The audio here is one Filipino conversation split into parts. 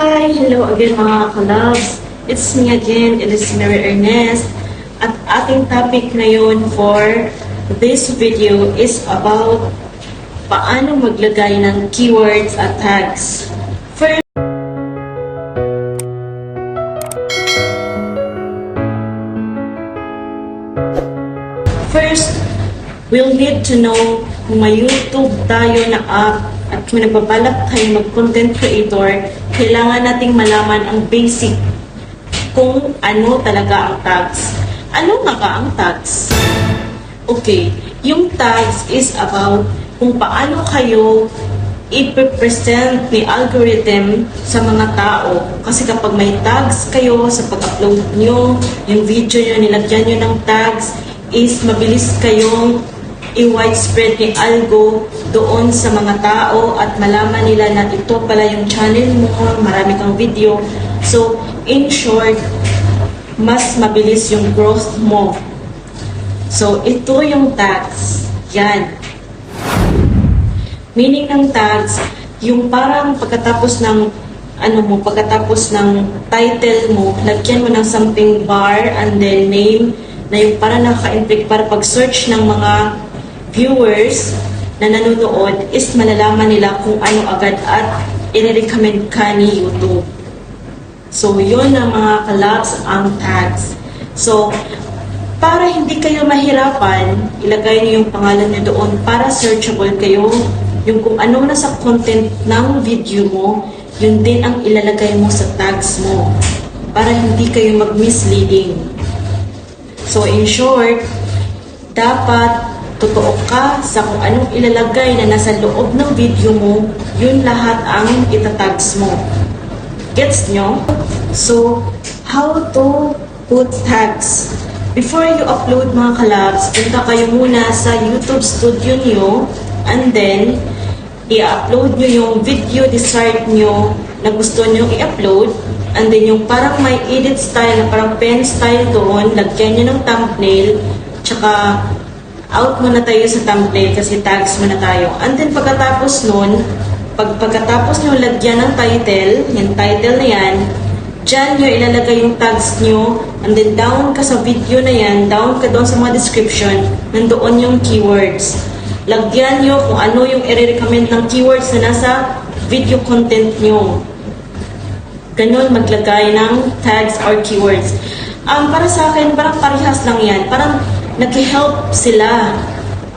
Hi, hello again mga kalabs. It's me again, it is Mary Ernest. At ating topic ngayon for this video is about paano maglagay ng keywords at tags. First, First, we'll need to know kung may YouTube tayo na app at kung nagbabalak tayo mag-content creator, kailangan nating malaman ang basic kung ano talaga ang tags. Ano nga ba ang tags? Okay, yung tags is about kung paano kayo i-present ni algorithm sa mga tao. Kasi kapag may tags kayo sa pag-upload nyo, yung video nyo, nilagyan nyo ng tags, is mabilis kayong i-widespread ni algo doon sa mga tao at malaman nila na ito pala yung channel mo, marami kang video. So, in short, mas mabilis yung growth mo. So, ito yung tags. Yan. Meaning ng tags, yung parang pagkatapos ng ano mo, pagkatapos ng title mo, lagyan mo ng something bar and then name na yung parang nakaka-implic para pag-search ng mga viewers na nanonood is malalaman nila kung ano agad at i-recommend ka ni YouTube. So, yun ang mga collabs, ang tags. So, para hindi kayo mahirapan, ilagay niyo yung pangalan niyo doon para searchable kayo. Yung kung ano nasa content ng video mo, yun din ang ilalagay mo sa tags mo para hindi kayo mag-misleading. So, in short, dapat totoo ka sa kung anong ilalagay na nasa loob ng video mo, yun lahat ang itatags mo. Gets nyo? So, how to put tags? Before you upload mga collabs, punta kayo muna sa YouTube studio nyo and then i-upload nyo yung video desired nyo na gusto nyo i-upload and then yung parang may edit style na parang pen style doon, lagyan nyo ng thumbnail tsaka out muna tayo sa thumbnail kasi tags muna tayo. And then pagkatapos nun, pag pagkatapos nyo lagyan ng title, yung title na yan, dyan nyo ilalagay yung tags nyo, and then down ka sa video na yan, down ka doon sa mga description, nandoon yung keywords. Lagyan nyo kung ano yung i-recommend ng keywords na nasa video content nyo. Ganon maglagay ng tags or keywords. Um, para sa akin, parang parehas lang yan. Parang nag-help sila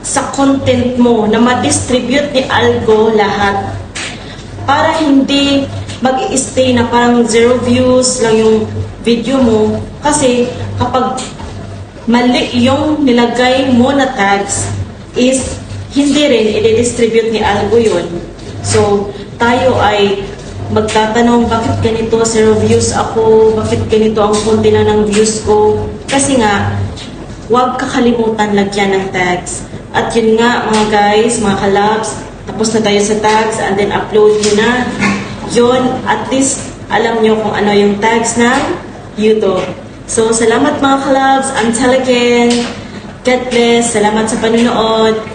sa content mo na ma-distribute ni Algo lahat para hindi mag stay na parang zero views lang yung video mo. Kasi kapag mali yung nilagay mo na tags is hindi rin i-distribute ni Algo yun. So, tayo ay magtatanong bakit ganito zero views ako, bakit ganito ang konti lang ng views ko. Kasi nga, huwag kakalimutan lagyan ng tags. At yun nga mga guys, mga kalabs, tapos na tayo sa tags and then upload nyo na. Yun, at least alam nyo kung ano yung tags ng YouTube. So, salamat mga kalabs. Until again, God bless. Salamat sa panunood.